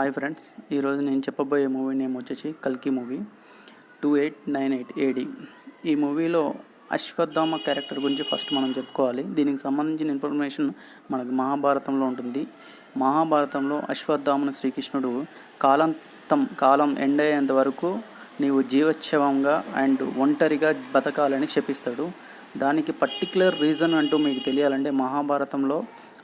Hi friends ఈరోజు నేను చెప్పబోయే మూవీ నేమ్ వచ్చేసి కల్కి movie two eight nine eight AD ఈ మూవీలో అశ్వత్థామ క్యారెక్టర్ గురించి ఫస్ట్ మనం చెప్పుకోవాలి. దీనికి సంబంధించిన ఇన్ఫర్మేషన్ మనకు మహాభారతంలో ఉంటుంది. మహాభారతంలో అశ్వత్థామను శ్రీకృష్ణుడు కాలంతం కాలం ఎండ్ అయ్యేంత వరకు నీవు జీవోత్సవంగా అండ్ ఒంటరిగా బతకాలని శపిస్తాడు. దానికి పర్టికులర్ రీజన్ అంటూ మీకు తెలియాలంటే మహాభారతంలో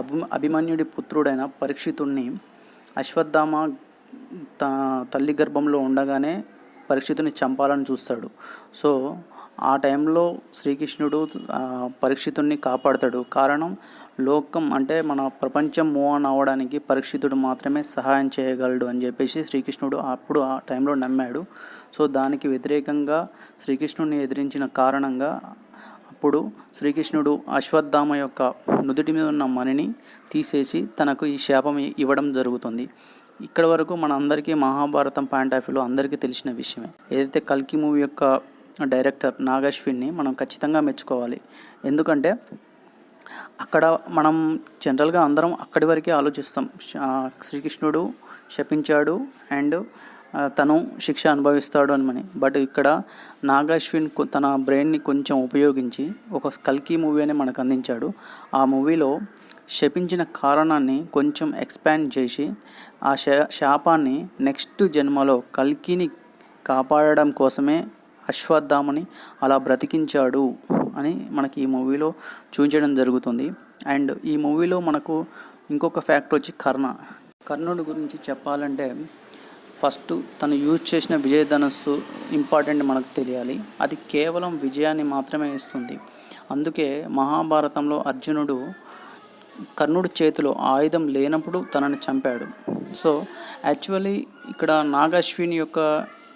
అభి అభిమన్యుడి పుత్రుడైన పరీక్షితుణ్ణి అశ్వత్థామ తన తల్లి గర్భంలో ఉండగానే పరీక్షితుని చంపాలని చూస్తాడు. సో ఆ టైంలో శ్రీకృష్ణుడు ఆ, పరీక్షితుణ్ణి కాపాడతాడు. కారణం లోకం అంటే మన ప్రపంచం మూవ్ ఆన్ అవ్వడానికి పరీక్షితుడు మాత్రమే సహాయం చేయగలడు అని చెప్పేసి శ్రీకృష్ణుడు అప్పుడు ఆ టైంలో నమ్మాడు. సో దానికి వ్యతిరేకంగా శ్రీకృష్ణుడిని ఎదిరించిన కారణంగా అప్పుడు శ్రీకృష్ణుడు అశ్వత్థామ యొక్క నుదుటి మీద ఉన్న మణిని తీసేసి తనకు ఈ శాపం ఇవ్వడం జరుగుతుంది. ఇక్కడ వరకు మన అందరికీ మహాభారతం పాయింట్ ఆఫ్ వ్యూలో అందరికీ తెలిసిన విషయమే. ఏదైతే కల్కి మూవీ యొక్క డైరెక్టర్ నాగశ్విన్ని మనం ఖచ్చితంగా మెచ్చుకోవాలి. ఎందుకంటే అక్కడ మనం జనరల్గా అందరం అక్కడి వరకే ఆలోచిస్తాం. శ్రీకృష్ణుడు శపించాడు అండ్ తను శిక్ష అనుభవిస్తాడు అని బట్ ఇక్కడ నాగాశ్విన్ తన బ్రెయిన్ని కొంచెం ఉపయోగించి ఒక కల్కి మూవీ అని మనకు అందించాడు. ఆ మూవీలో శపించిన కారణాన్ని కొంచెం ఎక్స్పాండ్ చేసి ఆ శా శాపాన్ని నెక్స్ట్ జన్మలో కల్కిని కాపాడడం కోసమే అశ్వత్థామని అలా బ్రతికించాడు అని మనకి ఈ మూవీలో చూపించడం జరుగుతుంది. అండ్ ఈ మూవీలో మనకు ఇంకొక ఫ్యాక్టర్ వచ్చి కర్ణ. కర్ణుడి గురించి చెప్పాలంటే ఫస్ట్ తను యూజ్ చేసిన విజయధనస్సు ఇంపార్టెంట్ మనకు తెలియాలి. అది కేవలం విజయాన్ని మాత్రమే ఇస్తుంది. అందుకే మహాభారతంలో అర్జునుడు కర్ణుడి చేతిలో ఆయుధం లేనప్పుడు తనని చంపాడు. సో యాక్చువల్లీ ఇక్కడ నాగాశ్విని యొక్క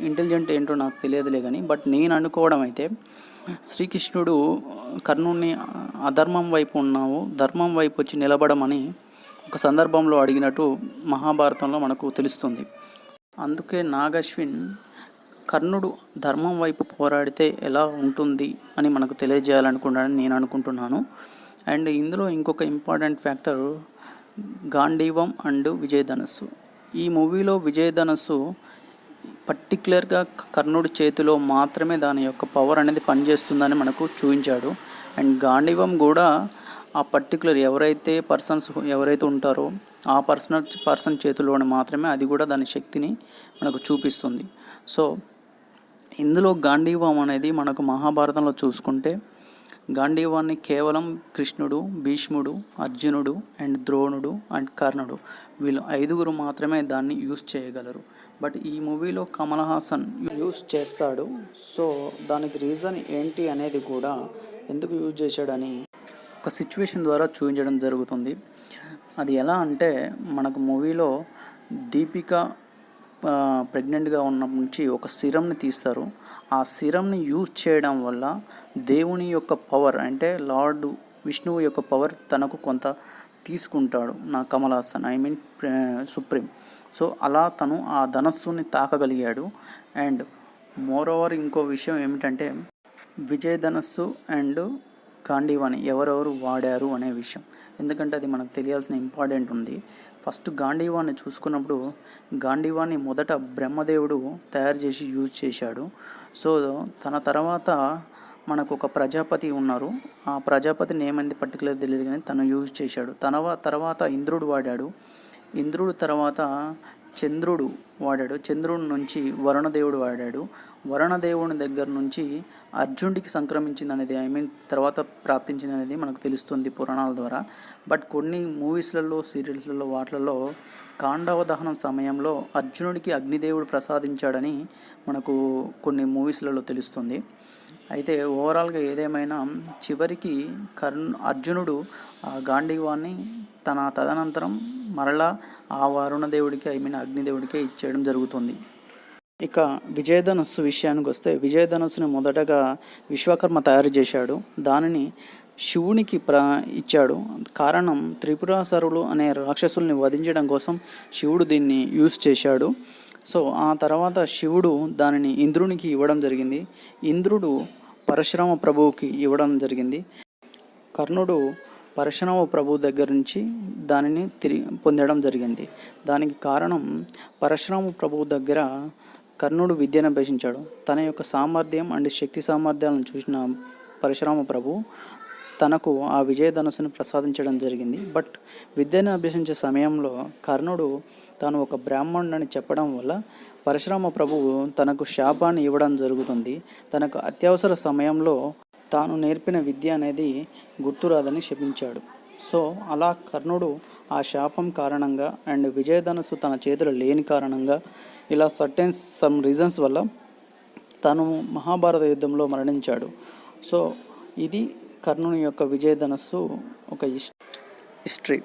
ఇంటెలిజెంట్ ఏంటో నాకు తెలియదులే కానీ బట్ నేను అనుకోవడం అయితే శ్రీకృష్ణుడు కర్ణుడిని అధర్మం వైపు ఉన్నావు ధర్మం వైపు వచ్చి నిలబడమని ఒక సందర్భంలో అడిగినట్టు మహాభారతంలో మనకు తెలుస్తుంది. అందుకే నాగశ్విన్ కర్ణుడు ధర్మం వైపు పోరాడితే ఎలా ఉంటుంది అని మనకు తెలియజేయాలనుకున్నాడని నేను అనుకుంటున్నాను. అండ్ ఇందులో ఇంకొక important factor Gandivam and Vijayadhanassu. ఈ మూవీలో విజయధనస్సు పర్టికులర్గా కర్ణుడి చేతిలో మాత్రమే దాని యొక్క పవర్ అనేది పనిచేస్తుందని మనకు చూపించాడు. అండ్ గాంధీవం కూడా ఆ పర్టికులర్ ఎవరైతే పర్సన్స్ ఎవరైతే ఉంటారో ఆ పర్సనల్ పర్సన్ చేతుల్లోనే మాత్రమే అది కూడా దాని శక్తిని మనకు చూపిస్తుంది. సో ఇందులో గాంధీవం అనేది మనకు మహాభారతంలో చూసుకుంటే గాంధీవాన్ని కేవలం కృష్ణుడు భీష్ముడు అర్జునుడు అండ్ ద్రోణుడు అండ్ కర్ణుడు వీళ్ళు ఐదుగురు మాత్రమే దాన్ని యూస్ చేయగలరు. బట్ ఈ మూవీలో కమల్ హాసన్ యూస్ చేస్తాడు. సో దానికి రీజన్ ఏంటి అనేది కూడా ఎందుకు యూజ్ చేశాడని ఒక సిచ్యువేషన్ ద్వారా చూపించడం జరుగుతుంది. అది ఎలా అంటే మనకు మూవీలో దీపిక ప్రెగ్నెంట్గా ఉన్న నుంచి ఒక సిరంని తీస్తారు. ఆ సిరంని యూజ్ చేయడం వల్ల దేవుని యొక్క పవర్ అంటే లార్డ్ విష్ణువు యొక్క పవర్ తనకు కొంత తీసుకుంటాడు నా Kamal Haasan I mean supreme. So అలా తను ఆ ధనస్సుని తాకగలిగాడు. అండ్ మోర్ ఓవర్ ఇంకో విషయం ఏమిటంటే విజయ ధనస్సు అండ్ గాంధీవాణి ఎవరెవరు వాడారు అనే విషయం. ఎందుకంటే అది మనకు తెలియాల్సిన ఇంపార్టెంట్ ఉంది. ఫస్ట్ గాంధీవాన్ని చూసుకున్నప్పుడు గాంధీవాన్ని మొదట బ్రహ్మదేవుడు తయారు చేసి యూజ్ చేశాడు. సో తన తర్వాత మనకు ఒక ప్రజాపతి ఉన్నారు. ఆ ప్రజాపతిని ఏమైంది పర్టికులర్ తెలియదు కానీ తను యూజ్ చేశాడు. తన తర్వాత ఇంద్రుడు వాడాడు. ఇంద్రుడు తర్వాత చంద్రుడు వాడాడు. చంద్రుడి నుంచి వరుణదేవుడు వాడాడు. వరుణదేవుని దగ్గర నుంచి అర్జునుడికి సంక్రమించింది అనేది ఐ మీన్ తర్వాత ప్రాప్తించింది అనేది మనకు తెలుస్తుంది పురాణాల ద్వారా. బట్ కొన్ని మూవీస్లలో సీరియల్స్లలో వాటిలలో కాండవ దహనం సమయంలో అర్జునుడికి అగ్నిదేవుడు ప్రసాదించాడని మనకు కొన్ని మూవీస్లలో తెలుస్తుంది. అయితే ఓవరాల్గా ఏదేమైనా చివరికి కర్ణ అర్జునుడు ఆ గాంధీవాన్ని తన తదనంతరం మరలా ఆ వరుణదేవుడికి ఐ మీన్ అగ్నిదేవుడికే ఇచ్చేయడం జరుగుతుంది. ఇక విజయధనస్సు విషయానికి వస్తే విజయధనస్సుని మొదటగా విశ్వకర్మ తయారు చేశాడు. దానిని శివునికి ప్ర ఇచ్చాడు. కారణం త్రిపురాసరులు అనే రాక్షసుల్ని వధించడం కోసం శివుడు దీన్ని యూజ్ చేశాడు. సో ఆ తర్వాత శివుడు దానిని ఇంద్రునికి ఇవ్వడం జరిగింది. ఇంద్రుడు పరశురామ ప్రభువుకి ఇవ్వడం జరిగింది. కర్ణుడు పరశురామ ప్రభు దగ్గర నుంచి దానిని తిరిగి పొందడం జరిగింది. దానికి కారణం పరశురామ ప్రభు దగ్గర కర్ణుడు విద్యను అభ్యసించాడు. తన యొక్క సామర్థ్యం అండ్ శక్తి సామర్థ్యాలను చూసిన పరశురామ ప్రభు తనకు ఆ విజయధనస్సును ప్రసాదించడం జరిగింది. బట్ విద్యను అభ్యసించే సమయంలో కర్ణుడు తాను ఒక బ్రాహ్మణుడని చెప్పడం వల్ల పరశురామ ప్రభువు తనకు శాపాన్ని ఇవ్వడం జరుగుతుంది. తనకు అత్యవసర సమయంలో తాను నేర్పిన విద్య అనేది గుర్తురాదని శపించాడు. సో అలా కర్ణుడు ఆ శాపం కారణంగా అండ్ విజయధనస్సు తన చేతిలో లేని కారణంగా ఇలా సర్టెన్ సమ్ రీజన్స్ వల్ల తను మహాభారత యుద్ధంలో మరణించాడు. సో ఇది కర్ణుని యొక్క విజయధనస్సు ఒక హిస్టరీ.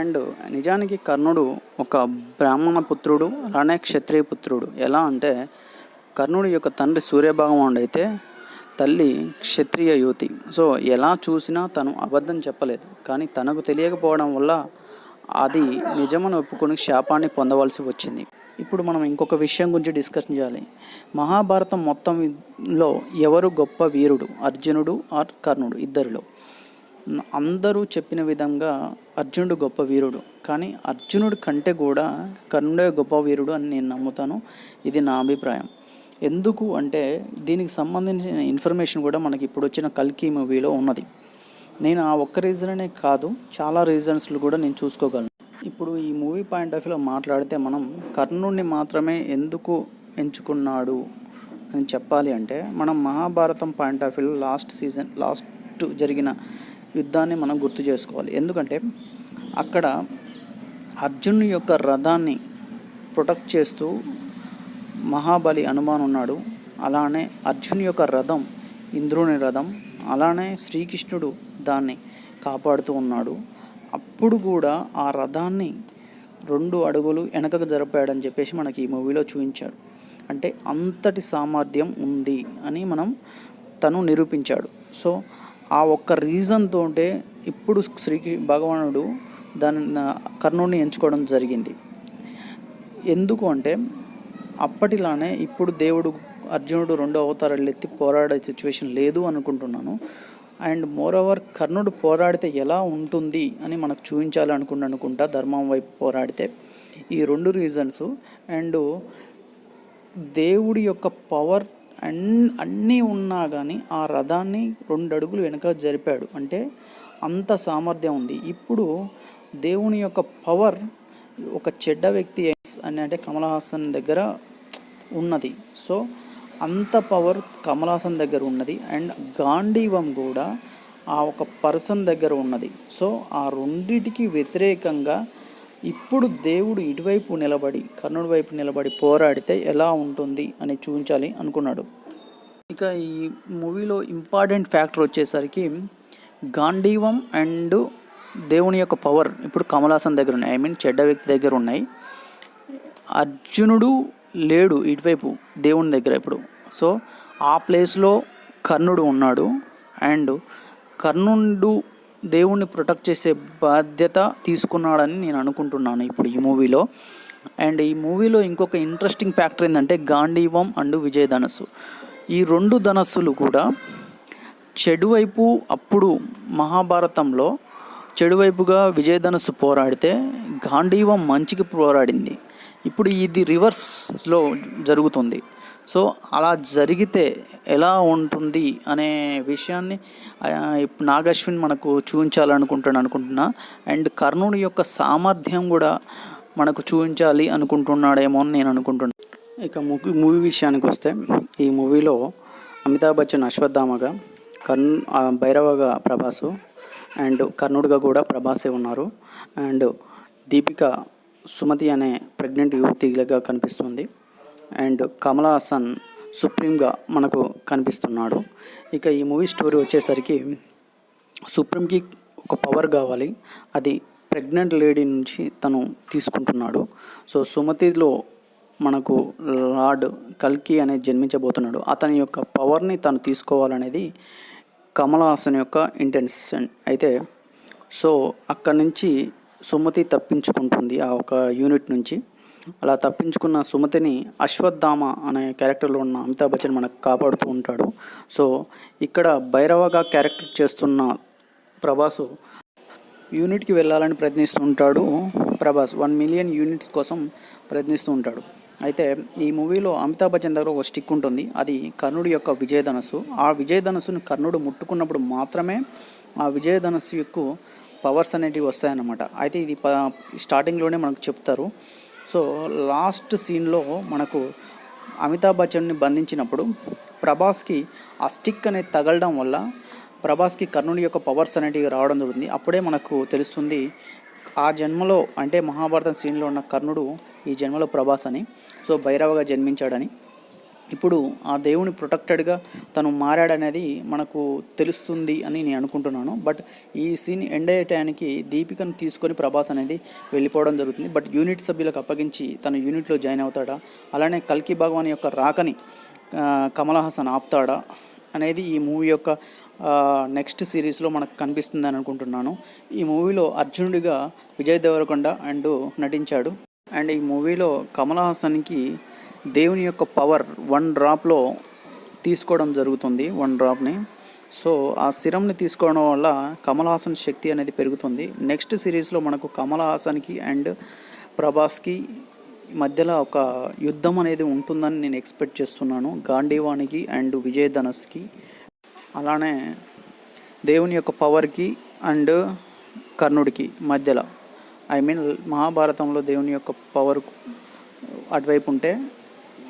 అండ్ నిజానికి కర్ణుడు ఒక బ్రాహ్మణ పుత్రుడు అలానే క్షత్రియ పుత్రుడు. ఎలా అంటే కర్ణుడి యొక్క తండ్రి సూర్యభగవానుడు అయితే తల్లి క్షత్రియ యువతి. సో ఎలా చూసినా తను అబద్ధం చెప్పలేదు. కానీ తనకు తెలియకపోవడం వల్ల అది నిజమని ఒప్పుకొని శాపాన్ని పొందవలసి వచ్చింది. ఇప్పుడు మనం ఇంకొక విషయం గురించి డిస్కషన్ చేయాలి. మహాభారతం మొత్తంలో ఎవరు గొప్ప వీరుడు? అర్జునుడు ఆర్ కర్ణుడు ఇద్దరిలో. అందరూ చెప్పిన విధంగా అర్జునుడు గొప్ప వీరుడు. కానీ అర్జునుడి కంటే కూడా కర్ణుడే గొప్ప వీరుడు అని నేను నమ్ముతాను. ఇది నా అభిప్రాయం. ఎందుకు అంటే దీనికి సంబంధించిన ఇన్ఫర్మేషన్ కూడా మనకి ఇప్పుడు వచ్చిన కల్కి మూవీలో ఉన్నది. నేను ఆ ఒక్క రీజన్ కాదు చాలా రీజన్స్లు కూడా నేను చూసుకోగలను. ఇప్పుడు ఈ మూవీ పాయింట్ ఆఫ్ వ్యూలో మాట్లాడితే మనం కర్ణుడిని మాత్రమే ఎందుకు ఎంచుకున్నాడు అని చెప్పాలి అంటే మనం మహాభారతం పాయింట్ ఆఫ్ వ్యూలో లాస్ట్ సీజన్ లాస్ట్ జరిగిన యుద్ధాన్ని మనం గుర్తు చేసుకోవాలి. ఎందుకంటే అక్కడ అర్జున్ యొక్క రథాన్ని ప్రొటెక్ట్ చేస్తూ మహాబలి హనుమాన్ ఉన్నాడు. అలానే అర్జున్ యొక్క రథం ఇంద్రుని రథం అలానే శ్రీకృష్ణుడు దాన్ని కాపాడుతూ ఉన్నాడు. అప్పుడు కూడా ఆ రథాన్ని రెండు అడుగులు వెనకకు జరిపాడని చెప్పేసి మనకి ఈ మూవీలో చూపించాడు. అంటే అంతటి సామర్థ్యం ఉంది అని మనం తను నిరూపించాడు. సో ఆ ఒక్క రీజన్తో ఇప్పుడు శ్రీ భగవానుడు దాని కర్ణుడిని ఎంచుకోవడం జరిగింది. ఎందుకు అంటే అప్పటిలానే ఇప్పుడు దేవుడు అర్జునుడు రెండో అవతారాలు ఎత్తి పోరాడే సిచ్యువేషన్ లేదు అనుకుంటున్నాను. అండ్ మోర్ ఓవర్ కర్ణుడు పోరాడితే ఎలా ఉంటుంది అని మనకు చూపించాలి అనుకుంటూ అనుకుంటా ధర్మం వైపు పోరాడితే. ఈ రెండు రీజన్స్ అండ్ దేవుడి యొక్క పవర్ అండ్ అన్నీ ఉన్నా కానీ ఆ రథాన్ని రెండు అడుగులు వెనుక జరిపాడు. అంటే అంత సామర్థ్యం ఉంది. ఇప్పుడు దేవుని యొక్క పవర్ ఒక చెడ్డ వ్యక్తి అని అంటే కమల్ హాసన్ దగ్గర ఉన్నది. సో అంత పవర్ కమల్ హాసన్ దగ్గర ఉన్నది. అండ్ గాంధీవం కూడా ఆ ఒక పర్సన్ దగ్గర ఉన్నది. సో ఆ రెండిటికి వ్యతిరేకంగా ఇప్పుడు దేవుడు ఇటువైపు నిలబడి కర్ణుడి వైపు నిలబడి పోరాడితే ఎలా ఉంటుంది అని చూపించాలి అనుకున్నాడు. ఇక ఈ మూవీలో ఇంపార్టెంట్ ఫ్యాక్టర్ వచ్చేసరికి గాంధీవం అండ్ దేవుని యొక్క పవర్ ఇప్పుడు కమలాసన్ దగ్గర ఉన్నాయి. ఐ మీన్ చెడ్డ వ్యక్తి దగ్గర ఉన్నాయి. అర్జునుడు లేడు ఇటువైపు దేవుని దగ్గర ఇప్పుడు. సో ఆ ప్లేస్లో కర్ణుడు ఉన్నాడు. అండ్ కర్ణుడు దేవుణ్ణి ప్రొటెక్ట్ చేసే బాధ్యత తీసుకున్నాడని నేను అనుకుంటున్నాను ఇప్పుడు ఈ మూవీలో. అండ్ ఈ మూవీలో ఇంకొక ఇంట్రెస్టింగ్ ఫ్యాక్టర్ ఏంటంటే గాంధీవం అండ్ విజయ ధనస్సు. ఈ రెండు ధనస్సులు కూడా చెడు వైపు అప్పుడు మహాభారతంలో చెడువైపుగా విజయధనస్సు పోరాడితే గాంధీవం మంచికి పోరాడింది. ఇప్పుడు ఇది రివర్స్లో జరుగుతుంది. సో అలా జరిగితే ఎలా ఉంటుంది అనే విషయాన్ని ఇప్పుడు నాగశ్విన్ మనకు చూపించాలనుకుంటాను అనుకుంటున్నా. అండ్ కర్ణుడి యొక్క సామర్థ్యం కూడా మనకు చూపించాలి అనుకుంటున్నాడేమో అని నేను అనుకుంటున్నాను ఇక మూవీ మూవీ విషయానికి వస్తే ఈ మూవీలో అమితాబ్ బచ్చన్ అశ్వత్థామగా కర్ణ భైరవగా ప్రభాసు అండ్ కర్ణుడిగా కూడా ప్రభాసే ఉన్నారు. అండ్ దీపిక సుమతి అనే ప్రెగ్నెంట్ యువతిగా కనిపిస్తుంది. అండ్ కమలా హాసన్ సుప్రీంగా మనకు కనిపిస్తున్నాడు. ఇక ఈ మూవీ స్టోరీ వచ్చేసరికి సుప్రీంకి ఒక పవర్ కావాలి. అది ప్రెగ్నెంట్ లేడీ నుంచి తను తీసుకుంటున్నాడు. సో సుమతిలో మనకు లార్డ్ కల్కి అనేది జన్మించబోతున్నాడు. అతని యొక్క పవర్ని తను తీసుకోవాలనేది కమల్ హాసన్ యొక్క ఇంటెన్షన్ అయితే సో అక్కడి నుంచి సుమతి తప్పించుకుంటుంది ఆ ఒక యూనిట్ నుంచి. అలా తప్పించుకున్న సుమతిని అశ్వత్థామ అనే క్యారెక్టర్లో ఉన్న అమితాబ్ బచ్చన్ మనకు కాపాడుతూ ఉంటాడు. సో ఇక్కడ భైరవగా క్యారెక్టర్ చేస్తున్న ప్రభాసు యూనిట్కి వెళ్ళాలని ప్రయత్నిస్తూ ఉంటాడు. ప్రభాస్ వన్ మిలియన్ యూనిట్స్ కోసం ప్రయత్నిస్తూ ఉంటాడు. అయితే ఈ మూవీలో అమితాబ్ బచ్చన్ దగ్గర ఒక స్టిక్ ఉంటుంది. అది కర్ణుడి యొక్క విజయధనస్సు. ఆ విజయధనస్సును కర్ణుడు ముట్టుకున్నప్పుడు మాత్రమే ఆ విజయధనస్సు యొక్క పవర్స్ అనేటివి వస్తాయన్నమాట. అయితే ఇది ప స్టార్టింగ్లోనే మనకు చెప్తారు. సో లాస్ట్ సీన్లో మనకు అమితాబ్ బచ్చన్ని బంధించినప్పుడు ప్రభాస్కి ఆ స్టిక్ అనేది తగలడం వల్ల ప్రభాస్కి కర్ణుని యొక్క పవర్స్ అనేటివి రావడం జరుగుతుంది అప్పుడే మనకు తెలుస్తుంది ఆ జన్మలో అంటే మహాభారతం సీన్లో ఉన్న కర్ణుడు ఈ జన్మలో ప్రభాస్ అని. సో భైరవగా జన్మించాడని. ఇప్పుడు ఆ దేవుని ప్రొటెక్టెడ్గా తను మారాడనేది మనకు తెలుస్తుంది అని నేను అనుకుంటున్నాను. బట్ ఈ సీన్ ఎండ్ అయ్యే టయానికి దీపికను తీసుకొని ప్రభాస్ అనేది వెళ్ళిపోవడం జరుగుతుంది. బట్ యూనిట్ సభ్యులకు అప్పగించి తన యూనిట్లో జాయిన్ అవుతాడా? అలానే కల్కి భగవాన్ యొక్క రాకని కమల్ హాసన్ ఆపుతాడా? అనేది ఈ మూవీ యొక్క నెక్స్ట్ సిరీస్లో మనకు కనిపిస్తుందని అనుకుంటున్నాను. ఈ మూవీలో అర్జునుడిగా విజయ్ దేవరకొండ అండ్ నటించాడు. అండ్ ఈ మూవీలో కమల్ హాసన్కి దేవుని యొక్క పవర్ వన్ డ్రాప్లో తీసుకోవడం జరుగుతుంది వన్ డ్రాప్ని సో ఆ సిరంని తీసుకోవడం వల్ల కమలహాసన్ శక్తి అనేది పెరుగుతుంది. నెక్స్ట్ సిరీస్లో మనకు కమలహాసన్కి అండ్ ప్రభాస్కి మధ్యలో ఒక యుద్ధం అనేది ఉంటుందని నేను ఎక్స్పెక్ట్ చేస్తున్నాను. గాంధీవానికి అండ్ విజయ్ ధనస్కి అలానే దేవుని యొక్క పవర్కి అండ్ కర్ణుడికి మధ్యలో. ఐ మీన్ మహాభారతంలో దేవుని యొక్క పవర్ అటువైపు ఉంటే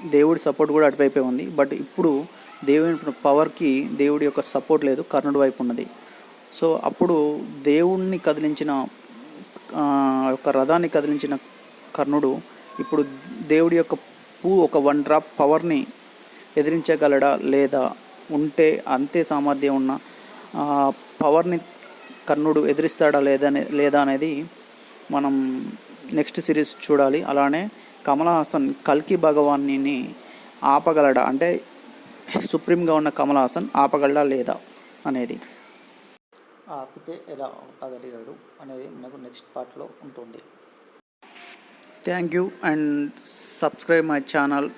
దేవుడి సపోర్ట్ కూడా అటువైపే ఉంది. బట్ ఇప్పుడు దేవుని పవర్కి దేవుడి యొక్క సపోర్ట్ లేదు. కర్ణుడి వైపు ఉన్నది. సో అప్పుడు దేవుణ్ణి కదిలించిన యొక్క రథాన్ని కదిలించిన కర్ణుడు ఇప్పుడు దేవుడి యొక్క పూ ఒక వన్ డ్రాప్ పవర్ని ఎదిరించగలడా? లేదా? ఉంటే అంతే సామర్థ్యం ఉన్న పవర్ని కర్ణుడు ఎదిరిస్తాడా లేదా లేదా అనేది మనం నెక్స్ట్ సిరీస్ చూడాలి. అలానే కమల్ హాసన్ కల్కి భగవాన్ని ఆపగలడా? అంటే సుప్రీంగా ఉన్న కమల్ హాసన్ ఆపగలడా లేదా అనేది. ఆపితే ఎలా ఆపగలిగాడు అనేది మనకు నెక్స్ట్ పార్ట్లో ఉంటుంది. Thank you and subscribe my channel.